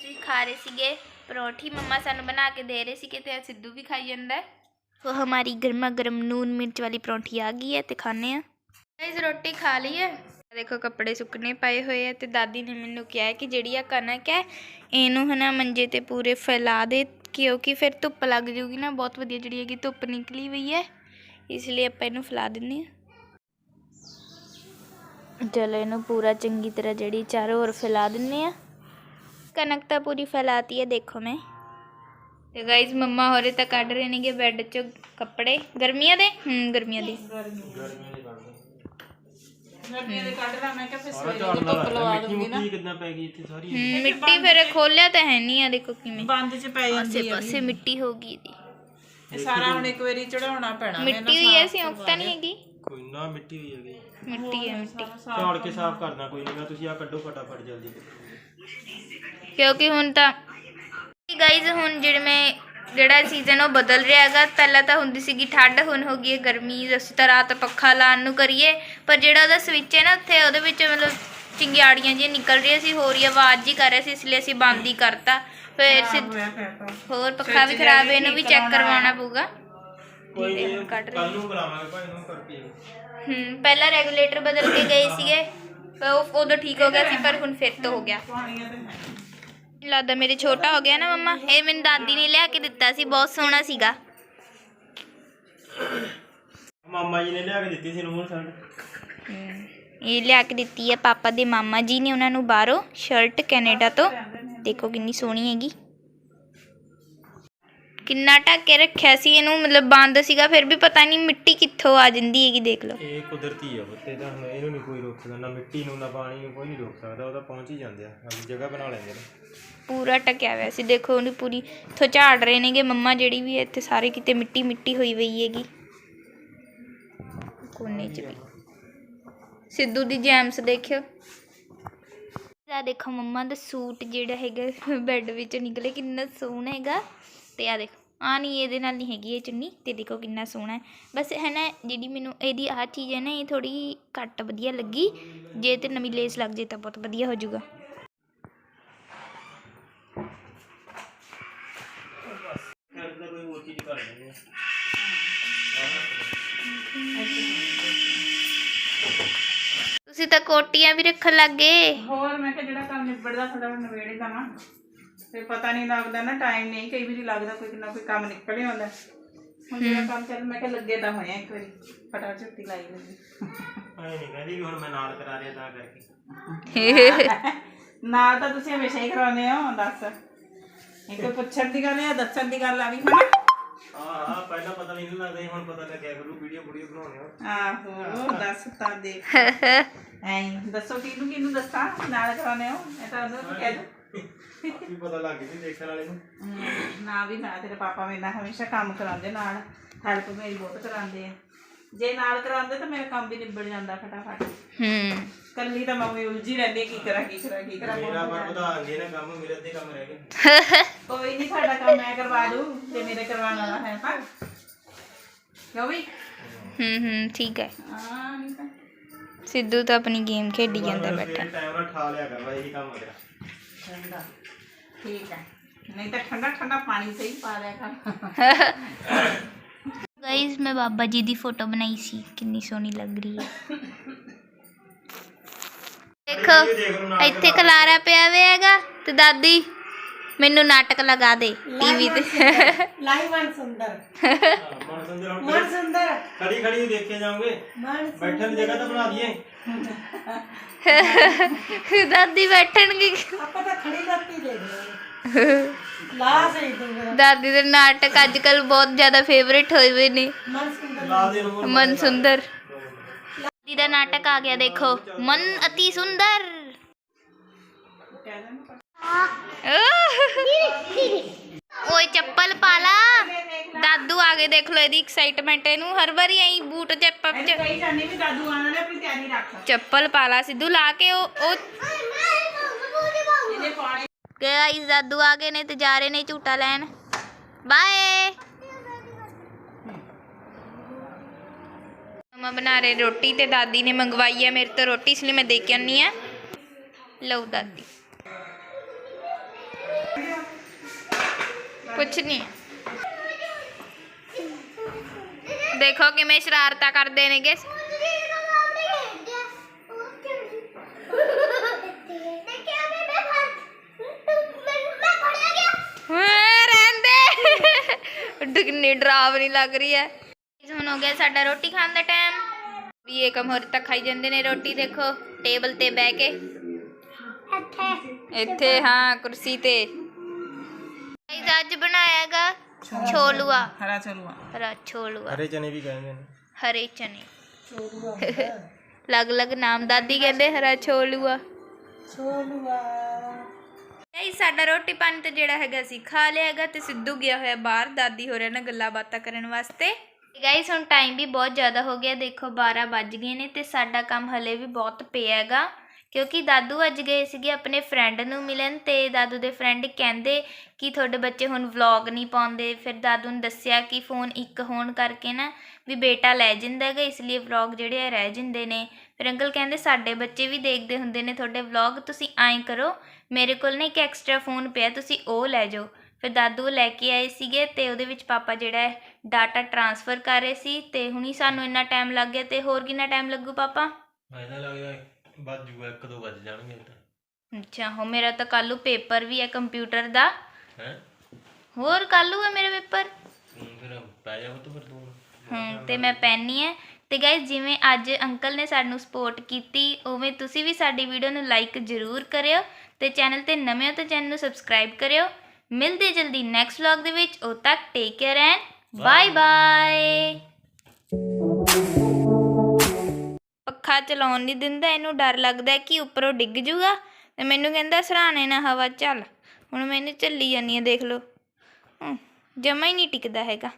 ਸੀਗੇ ਪਰੌਂਠੀ ਮੰਮਾ ਸਾਨੂੰ ਬਣਾ ਕੇ ਦੇ ਰਹੇ ਸੀਗੇ ਤੇ ਸਿੱਧੂ ਵੀ ਖਾਈ ਜਾਂਦਾ ਹੈ। ਸੋ ਹਮਾਰੀ ਗਰਮਾ ਗਰਮ ਨੂਨ ਮਿਰਚ ਵਾਲੀ ਪਰੌਂਠੀ ਆ ਗਈ ਹੈ ਤੇ ਖਾਣੇ ਆ ਗਾਇਸ ਰੋਟੀ ਖਾ ਲਈ ਹੈ। ਦੇਖੋ ਕੱਪੜੇ ਸੁੱਕਣੇ ਪਏ ਹੋਏ ਆ ਤੇ ਦਾਦੀ ਨੇ ਮੈਨੂੰ ਕਿਹਾ ਕਿ ਜਿਹੜੀ ਆ ਕਣਕ ਹੈ ਇਹਨੂੰ ਹਨਾ ਮੰਜੇ ਤੇ ਪੂਰੇ ਫੈਲਾ ਦੇ ਕਿਉਂਕਿ ਫਿਰ ਧੁੱਪ ਲੱਗ ਜੂਗੀ ਨਾ ਬਹੁਤ ਵਧੀਆ ਜਿਹੜੀ ਹੈਗੀ ਧੁੱਪ ਨਿਕਲੀ ਹੋਈ ਹੈ ਇਸ ਲਈ ਆਪਾਂ ਇਹਨੂੰ ਫੈਲਾ ਦਿੰਨੇ ਆ ਚਲੋ ਇਹਨੂੰ ਪੂਰਾ ਚੰਗੀ ਤਰ੍ਹਾਂ ਜਿਹੜੀ ਚਾਰੋਂ ओर ਫੈਲਾ ਦਿੰਨੇ ਆ ਕਣਕ ਤਾਂ ਪੂਰੀ ਫੈਲਾਤੀ ਹੈ ਦੇਖੋ ਮੈਂ ਤੇ ਗਾਇਜ਼ ਮੰਮਾ ਹੋਰੇ ਤਾਂ ਕੱਢ ਰਹੇ ਨੇਗੇ ਬੈੱਡ 'ਚੋਂ ਕੱਪੜੇ ਗਰਮੀਆਂ ਦੇ ਹੂੰ ਗਰਮੀਆਂ ਦੇ ਗਰਮੀਆਂ ਦੇ ਕੱਢ ਲਾ ਮੈਂ ਕਿਹਾ ਫਿਰ ਸਵੇਰੇ ਨੂੰ ਧੁੱਪ ਲਵਾ ਦੂੰਗੀ ਨਾ ਕਿੰਨਾ ਪੈ ਗਈ ਇੱਥੇ ਸਾਰੀ ਹੂੰ ਮਿੱਟੀ ਫਿਰ ਖੋਲਿਆ ਤਾਂ ਹੈ ਨਹੀਂ ਆ ਦੇਖੋ ਕਿਵੇਂ ਬੰਦ ਚ ਪੈ ਆਸੇ ਜਾਂਦੀ ਆ ਪਾਸੇ ਮਿੱਟੀ ਹੋ ਗਈ ਇਹਦੀ ਇਹ ਸਾਰਾ ਹੁਣ ਇੱਕ ਵਾਰੀ ਚੜਾਉਣਾ ਪੈਣਾ ਮਿੱਟੀ ਹੋਈ ਐ ਸਿਉਂਕ ਤਾਂ ਨਹੀਂ ਹੈਗੀ ਕੋਈ ਨਾ ਮਿੱਟੀ ਹੋਈ ਹੈਗੀ ਮਿੱਟੀ ਹੈ ਮਿੱਟੀ ਝਾੜ ਕੇ ਸਾਫ਼ ਕਰਨਾ ਕੋਈ ਨਹੀਂਗਾ ਤੁਸੀਂ ਆ ਕੱਢੋ ਫਟਾਫਟ ਜਲਦੀ ਕਿਉਂਕਿ ਹੁਣ ਤਾਂ ਗਾਈਜ਼ ਹੁਣ ਜਿਹੜੇ ਮੈਂ ਜਿਹੜਾ ਸੀਜ਼ਨ ਉਹ ਬਦਲ ਰਿਹਾ ਹੈਗਾ ਪਹਿਲਾਂ ਤਾਂ ਹੁੰਦੀ ਸੀਗੀ ਠੰਡ ਹੁਣ ਹੋ ਗਈ ਹੈ ਗਰਮੀ ਅਸੀਂ ਤਾਂ ਰਾਤ ਪੱਖਾ ਲਾਉਣ ਨੂੰ ਕਰੀਏ ਪਰ ਜਿਹੜਾ ਉਹਦਾ ਸਵਿਚ ਹੈ ਨਾ ਉੱਥੇ ਉਹਦੇ ਵਿੱਚ ਮਤਲਬ ਚਿੰਗਿਆੜੀਆਂ ਜਿਹੀਆਂ ਨਿਕਲ ਰਹੀਆਂ ਸੀ ਹੋਰ ਹੀ ਆਵਾਜ਼ ਹੀ ਕਰ ਰਿਹਾ ਸੀ ਇਸ ਲਈ ਅਸੀਂ ਬੰਦ ਹੀ ਕਰਤਾ। ਫਿਰ ਸਿੱਧ- ਹੋਰ ਪੱਖਾ ਵੀ ਖਰਾਬ ਹੈ ਇਹਨੂੰ ਵੀ ਚੈੱਕ ਕਰਵਾਉਣਾ ਪਊਗਾ। ਕੋਈ ਠੀਕ ਹੈ, ਨਹੀਂ ਹੁਣ ਕੱਢ ਰਹੇ ਕੱਲ ਨੂੰ ਕਰਾਵਾਂਗੇ ਭਾਈ ਨੂੰ ਕਰਕੇ ਹੂੰ ਪਹਿਲਾਂ ਰੈਗੂਲੇਟਰ ਬਦਲ ਕੇ ਗਏ ਸੀਗੇ ਪਰ ਉਹ ਉਦੋਂ ਠੀਕ ਹੋ ਗਿਆ ਸੀ ਪਰ ਹੁਣ ਫਿਰ ਤੋਂ ਹੋ ਗਿਆ। ਪਾਣੀਆਂ ਤੇ ਹੈ ਲੱਗਦਾ ਮੇਰੇ ਛੋਟਾ ਹੋ ਗਿਆ ਨਾ ਮੰਮਾ। ਇਹ ਮੈਨੂੰ ਦਾਦੀ ਨੇ ਲਿਆ ਕੇ ਦਿੱਤਾ ਸੀ ਬਹੁਤ ਸੋਹਣਾ ਸੀਗਾ। ਮਾਮਾ ਜੀ ਨੇ ਲਿਆ ਕੇ ਦਿੱਤੀ ਸੀ ਨੂੰ ਸ਼ਰਟ ਹਮ, ਇਹ ਲਿਆ ਕੇ ਦਿੱਤੀ ਹੈ ਪਾਪਾ ਦੇ ਮਾਮਾ ਜੀ ਨੇ ਉਹਨਾਂ ਨੂੰ ਬਾਹਰੋਂ ਸ਼ਰਟ ਕੈਨੇਡਾ ਤੋਂ। ਦੇਖੋ ਕਿੰਨੀ ਸੋਹਣੀ ਹੈਗੀ। ਕਿੰਨਾ ਢੱਕ ਕੇ ਰੱਖਿਆ ਸੀ ਇਹਨੂੰ ਮਤਲਬ ਬੰਦ ਸੀਗਾ ਫਿਰ ਵੀ ਪਤਾ ਨਹੀਂ ਮਿੱਟੀ ਕਿੱਥੋਂ ਆ ਜਾਂਦੀ ਹੈਗੀ ਦੇਖ ਲਓ। ਇਹ ਕੁਦਰਤੀ ਆ ਬੱਤੇ ਤਾਂ ਹੁਣ ਇਹਨੂੰ ਨਹੀਂ ਕੋਈ ਰੋਕ ਸਕਦਾ ਨਾ ਮਿੱਟੀ ਨੂੰ ਨਾ ਪਾਣੀ ਨੂੰ ਕੋਈ ਨਹੀਂ ਰੋਕ ਸਕਦਾ ਉਹ ਤਾਂ ਪਹੁੰਚ ਹੀ ਜਾਂਦੇ ਆ ਆਪਣੀ ਜਗ੍ਹਾ ਬਣਾ ਲੈਂਦੇ ਨੇ। ਪੂਰਾ ਟਕਿਆ ਹੋਇਆ ਸੀ ਦੇਖੋ ਉਹਨੂੰ ਪੂਰੀ ਇੱਥੋਂ ਝਾੜ ਰਹੇ ਨੇਗੇ ਮੰਮਾ ਜਿਹੜੀ ਵੀ ਹੈ ਇੱਥੇ ਸਾਰੇ ਕਿਤੇ ਮਿੱਟੀ ਮਿੱਟੀ ਹੋਈ ਪਈ ਹੈਗੀ। ਕੋਨੇ 'ਚ ਵੀ। ਸਿੱਧੂ ਦੀ ਜੈਮਸ ਦੇਖਿਓ। ਆ ਦੇਖੋ ਮੰਮਾ ਦਾ ਸੂਟ ਜਿਹੜਾ ਹੈਗਾ ਬੈੱਡ ਵਿੱਚੋਂ ਨਿਕਲੇ ਕਿੰਨਾ ਸੋਹਣਾ ਹੈਗਾ। ਤੇ ਆ ਦੇਖੋ। ਆ ਨਹੀਂ ਇਹਦੇ ਨਾਲ ਨਹੀਂ ਹੈਗੀ ਇਹ ਚੁੰਨੀ, ਤੇ ਦੇਖੋ ਕਿੰਨਾ ਸੋਹਣਾ ਬਸ ਹੈ ਨਾ, ਜਿਹੜੀ ਮੈਨੂੰ ਇਹਦੀ ਆਹ ਚੀਜ਼ ਹੈ ਨਾ, ਇਹ ਥੋੜੀ ਘੱਟ ਵਧੀਆ ਲੱਗੀ। ਜੇ ਤੇ ਨਵੀਂ ਲੇਸ ਲੱਗ ਜੇ ਤਾਂ ਬਹੁਤ ਵਧੀਆ ਹੋ ਜਾਊਗਾ। ਤੁਸੀਂ ਤਾਂ ਕੋਟੀਆਂ ਵੀ ਰੱਖਣ ਲੱਗ ਗਏ। ਹੋਰ, ਮੈਂ ਕਿਹਾ ਜਿਹੜਾ ਕੰਮ ਨਿਬੜਦਾ ਫਟਾਫਟ ਨਵੇੜੇ ਦਵਾਂ ਤੇ ਪਤਾ ਨਹੀਂ ਲੱਗਦਾ ਨਾ ਟਾਈਮ ਨਹੀਂ ਕਈ ਵਾਰੀ ਲੱਗਦਾ ਕੋਈ ਨਾ ਕੋਈ ਕੰਮ ਨਿਕਲ ਹੀ ਆਉਂਦਾ। ਹੁਣ ਜਿਹੜਾ ਕੰਮ ਚੱਲ ਮੈਂ ਕਿਹਾ ਲੱਗੇ ਤਾਂ ਹੋਇਆ ਇੱਕ ਵਾਰੀ ਫਟਾਫਟ ਝੁੱਤੀ ਲਾਈ ਲੱਗੀ ਐ ਨਹੀਂ ਕਹਿੰਦੀ ਵੀ ਹੁਣ ਮੈਂ ਨਾਲ ਕਰਾ ਰਿਹਾ ਤਾਂ ਕਰਕੇ। ਨਾਲ ਤਾਂ ਤੁਸੀਂ ਹਮੇਸ਼ਾ ਹੀ ਕਰਾਉਂਦੇ ਹੋ ਦੱਸ। ਇਹ ਕੋਈ ਪੁੱਛਣ ਦੀ ਗੱਲ ਹੈ ਦੱਸਣ ਦੀ ਗੱਲ ਆ ਵੀ ਹਨਾ? ਹਾਂ ਹਾਂ ਪਹਿਲਾਂ ਪਤਾ ਨਹੀਂ ਸੀ ਲੱਗਦਾ ਸੀ, ਹੁਣ ਪਤਾ ਲੱਗਿਆ ਕਰੂ ਵੀਡੀਓ ਵੀਡੀਓ ਬਣਾਉਣੇ ਆ ਆਹੋ ਦੱਸ ਤਾਂ ਦੇਖ ਐਂ ਦੱਸੋ ਕਿਹਨੂੰ ਕਿਹਨੂੰ ਦੱਸਾਂ ਨਾਲ ਕਰਾਉਂਦੇ ਹੋ? ਇਹ ਤਾਂ ਉਹਨੂੰ ਕਹਿ ਦੋ। ਵੀ ਪਤਾ ਲੱਗ ਗਈ ਸੀ ਦੇਖਣ ਵਾਲੇ ਨੂੰ। ਨਾ ਵੀ ਨਾ ਤੇਰੇ ਪਾਪਾ ਮੇਰੇ ਨਾਲ ਹਮੇਸ਼ਾ ਕੰਮ ਕਰਾਉਂਦੇ ਨਾਲ ਹੈਲਪ ਮੇਰੀ ਬਹੁਤ ਕਰਾਉਂਦੇ ਆ। ਜੇ ਨਾਲ ਕਰਾਉਂਦੇ ਤਾਂ ਮੇਰਾ ਕੰਮ ਵੀ ਨਿਬੜ ਜਾਂਦਾ ਫਟਾਫਟ। ਹੂੰ ਕੱਲੀ ਤਾਂ ਮੈਂ ਵੀ ਉਲਝੀ ਰਹਿੰਦੀ ਹਾਂ, ਕੀ ਕਰਾਂ ਕੀ ਕਰਾਂ ਕੀ ਕਰਾਂ ਮੇਰਾ ਪਰ ਵਧਾਉਂਗੇ ਨਾ ਕੰਮ ਮੇਰੇ ਅੱਧੇ ਕੰਮ ਰਹਿ ਗਏ। ਕੋਈ ਨਹੀਂ ਸਾਡਾ ਕੰਮ ਮੈਂ ਕਰਵਾ ਦੂੰ ਜੇ ਮੇਰੇ ਕਰਵਾਉਣ ਵਾਲਾ ਹੈ ਤਾਂ। ਕਿਉਂ ਵੀ? ਹੂੰ ਹੂੰ ਠੀਕ ਹੈ। ਹਾਂ ਨਹੀਂ ਤਾਂ। ਸਿੱਧੂ ਤਾਂ ਆਪਣੀ ਗੇਮ ਖੇਡੀ ਜਾਂਦਾ ਬੈਠਾ। ਟਾਈਮ ਨਾਲ ਠਾ ਲਿਆ ਕਰ ਇਹੀ ਕੰਮ ਆ ਤੇਰਾ। ਠੰਡਾ। ਠੀਕ ਹੈ। ਨਹੀਂ ਤਾਂ ਠੰਡਾ ਠੰਡਾ ਪਾਣੀ ਸਹੀ ਪਾ ਲਿਆ ਕਰ। ਗਾਇਸ ਮੈਂ ਬਾਬਾ ਜੀ ਦੀ ਫੋਟੋ ਬਣਾਈ ਸੀ। ਕਿੰਨੀ ਸੋਹਣੀ ਲੱਗ ਰਹੀ ਹੈ। ਦੇਖੋ ਇੱਥੇ ਖਲਾਰਾ ਪਿਆ ਹੋਇਆ ਹੈਗਾ ਤੇ ਦਾਦੀ ਮੈਨੂੰ ਨਾਟਕ ਲਗਾ ਦੇ ਟੀਵੀ ਤੇ ਲਾਈ ਮਨ ਸੁੰਦਰ ਮਨ ਸੰਦਰ ਹੁਣ ਮਨ ਸੁੰਦਰ ਖੜੀ ਖੜੀ ਨੂੰ ਦੇਖੇ ਜਾਓਗੇ ਮਨ ਬੈਠਣ ਦੀ ਜਗ੍ਹਾ ਤਾਂ ਬਣਾ ਦਈਏ ਦਾਦੀ ਬੈਠਣਗੇ ਆਪਾਂ ਤਾਂ ਖੜੀ ਲੱਤੀ ਦੇ ਦੇ ਲਾ ਸਹੀ ਤੂੰ ਦਾਦੀ ਦੇ ਨਾਟਕ ਅੱਜ ਕੱਲ ਬਹੁਤ ਜ਼ਿਆਦਾ ਫੇਵਰਿਟ ਹੋਏ ਹੋਏ ਨੇ ਮਨ ਸੁੰਦਰ ਲਾ ਦੇ ਨੂੰ ਮਨ ਸੁੰਦਰ ਦਾਦੀ ਦਾ ਨਾਟਕ ਆ ਗਿਆ ਦੇਖੋ ਮਨ ਅਤੀ ਸੁੰਦਰ ਕਹਿ ਦੇਣਾ ਓਏ ਚੱਪਲ ਪਾ ਲਾ। ਦਾਦੂ ਆ ਗਏ ਦੇਖ ਲੋ ਇਹਦੀ ਐਕਸਾਈਟਮੈਂਟ ਇਹਨੂੰ ਹਰ ਵਾਰੀ ਐਂ ਬੂਟ ਚੱਪਲ ਇਹ ਕਹੀ ਜਾਂਦੀ ਵੀ ਦਾਦੂ ਆਣਾ ਨੇ ਆਪਣੀ ਤਿਆਰੀ ਰੱਖ। ਚੱਪਲ ਪਾ ਲਾ ਸਿੱਧੂ ਲਾ ਕੇ ਉਹ ਉਹ ਗਾਇਸ ਦਾਦੂ ਆ ਗਏ ਨੇ ਤੇ ਜਾ ਰਹੇ ਨੇ ਝੂਟਾ ਲੈਣ। ਬਾਏ। ਮਮਾ ਬਣਾ ਰਹੇ ਰੋਟੀ ਤੇ ਦਾਦੀ ਨੇ ਮੰਗਵਾਈ ਹੈ ਮੇਰੇ ਤੋਂ ਰੋਟੀ ਇਸ ਲਈ ਮੈਂ ਦੇ ਕੇ ਆਨੀ ਆ। ਲਓ ਦਾਦੀ। ਕੁਛ ਨਹੀਂ ਦੇਖੋ ਕਿਵੇਂ ਸ਼ਰਾਰਤਾਂ ਕਰਦੇ ਨੇਗੇ। ਰਹਿੰਦੇ। ਕਿੰਨੀ ਡਰਾਵਨੀ ਲੱਗ ਰਹੀ ਹੈ ਹੁਣ ਹੋ ਗਿਆ ਸਾਡਾ ਰੋਟੀ ਖਾਣ ਦਾ ਟਾਈਮ ਵੀ ਇਹ ਕੰਮ ਹੋਰ ਤੱਕ ਖਾਈ ਜਾਂਦੇ ਨੇ ਰੋਟੀ ਦੇਖੋ। ਟੇਬਲ ਤੇ ਬਹਿ ਕੇ। ਇੱਥੇ ਹਾਂ ਕੁਰਸੀ ਤੇ। ਗਾਇਸ ਅੱਜ ਬਣਾਇਆਗਾ ਛੋਲੂਆ। ਹਰਾ ਚਲੂਆ। ਹਰਾ ਛੋਲੂਆ। ਹਰੇ ਚਨੇ ਵੀ ਕਹਿੰਦੇ ਨੇ। ਹਰੇ ਚਨੇ। ਅਲੱਗ ਅਲੱਗ ਨਾਮ ਦਾਦੀ ਕਹਿੰਦੇ ਹਰਾ ਛੋਲੂਆ। ਛੋਲੂਆ। ਇਹ ਸਾਡਾ ਰੋਟੀ ਪਾਣੀ ਤੇ ਜਿਹੜਾ ਹੈਗਾ ਸੀ ਖਾ ਲਿਆ ਹੈਗਾ ਤੇ ਸਿੱਧੂ ਗਿਆ ਹੋਇਆ ਬਾਹਰ ਦਾਦੀ ਹੋ ਰਿਹਾ ਨਾ ਗੱਲਾਂ ਬਾਤਾਂ ਕਰਨ ਵਾਸਤੇ। ਗਾਈਸ ਹੁਣ ਟਾਈਮ ਵੀ ਬਹੁਤ ਜ਼ਿਆਦਾ ਹੋ ਗਿਆ ਦੇਖੋ 12 ਵੱਜ ਗਏ ਨੇ ਤੇ ਸਾਡਾ ਕੰਮ ਹਲੇ ਵੀ ਬਹੁਤ ਪਿਆ ਹੈਗਾ। ਕਿਉਂਕਿ ਦਾਦੂ ਅੱਜ ਗਏ ਸੀਗੇ ਆਪਣੇ ਫਰੈਂਡ ਨੂੰ ਮਿਲਣ ਤੇ ਦਾਦੂ ਦੇ ਫਰੈਂਡ ਕਹਿੰਦੇ ਕਿ ਤੁਹਾਡੇ ਬੱਚੇ ਹੁਣ ਵਲੌਗ ਨਹੀਂ ਪਾਉਂਦੇ। ਫਿਰ ਦਾਦੂ ਨੇ ਦੱਸਿਆ ਕਿ ਫੋਨ ਇੱਕ ਹੋਣ ਕਰਕੇ ਨਾ ਵੀ ਬੇਟਾ ਲੈ ਜਾਂਦਾ ਹੈਗਾ, ਇਸ ਲਈ ਵਲੌਗ ਜਿਹੜੇ ਆ ਰਹਿ ਜਾਂਦੇ ਨੇ। ਫਿਰ ਅੰਕਲ ਕਹਿੰਦੇ, ਸਾਡੇ ਬੱਚੇ ਵੀ ਦੇਖਦੇ ਹੁੰਦੇ ਨੇ ਤੁਹਾਡੇ ਵਲੌਗ ਤੁਸੀਂ ਐਂ ਕਰੋ, ਮੇਰੇ ਕੋਲ ਨਾ ਇੱਕ ਐਕਸਟਰਾ ਫੋਨ ਪਿਆ, ਤੁਸੀਂ ਉਹ ਲੈ ਜਾਓ। ਫਿਰ ਦਾਦੂ ਲੈ ਕੇ ਆਏ ਸੀਗੇ ਤੇ ਉਹਦੇ ਵਿੱਚ ਪਾਪਾ ਜਿਹੜਾ ਹੈ ਡਾਟਾ ਟਰਾਂਸਫਰ ਕਰ ਰਹੇ ਸੀ ਤੇ ਹੁਣੀ ਸਾਨੂੰ ਇੰਨਾ ਟਾਈਮ ਲੱਗ ਗਿਆ ਤੇ ਹੋਰ ਕਿੰਨਾ ਟਾਈਮ ਲੱਗੂ ਪਾਪਾ? ਮੈਨੂੰ ਲੱਗਦਾ ਵੱਜ ਜੂਗਾ ਇੱਕ ਦੋ ਵੱਜ ਜਾਣਗੇ ਤਾਂ। ਅੱਛਾ ਹੋ ਮੇਰਾ ਤਾਂ ਕੱਲੂ ਪੇਪਰ ਵੀ ਹੈ ਕੰਪਿਊਟਰ ਦਾ। ਹੈ? ਹੋਰ ਕੱਲੂ ਹੈ ਮੇਰਾ ਪੇਪਰ? ਫਿਰ ਪੈ ਜਾ ਤੂੰ ਫਿਰ ਤੂੰ। ਹੂੰ ਤੇ ਮੈਂ ਪੈਣੀ ਹੈ। ਤੇ ਗਾਇਸ ਜਿਵੇਂ ਅੱਜ ਅੰਕਲ ਨੇ ਸਾਨੂੰ ਸਪੋਰਟ ਕੀਤੀ ਉਵੇਂ ਤੁਸੀਂ ਵੀ ਸਾਡੀ ਵੀਡੀਓ ਨੂੰ ਲਾਈਕ ਜ਼ਰੂਰ ਕਰਿਓ ਤੇ ਚੈਨਲ ਤੇ ਨਵੇਂ ਹੋ ਤਾਂ ਚੈਨਲ ਨੂੰ ਸਬਸਕ੍ਰਾਈਬ ਕਰਿਓ। ਮਿਲਦੇ ਜਲਦੀ ਨੈਕਸਟ ਵਲੌਗ ਦੇ ਵਿੱਚ। ਉਦ ਤੱਕ take care and bye bye ਪੱਖਾ ਚਲਾਉਣ ਨਹੀਂ ਦਿੰਦਾ, ਇਹਨੂੰ ਡਰ ਲੱਗਦਾ ਕਿ ਉੱਪਰੋਂ ਡਿੱਗ ਜੂਗਾ। ਤੇ ਮੈਨੂੰ ਕਹਿੰਦਾ, ਸਰਾਣੇ ਨਾ ਹਵਾ ਚੱਲ। ਹੁਣ ਮੈਨੂੰ ਚੱਲੀ ਜਾਨੀ ਆ ਦੇਖ ਲਓ। ਜਮਾ ਹੀ ਨਹੀਂ ਟਿਕਦਾ ਹੈਗਾ।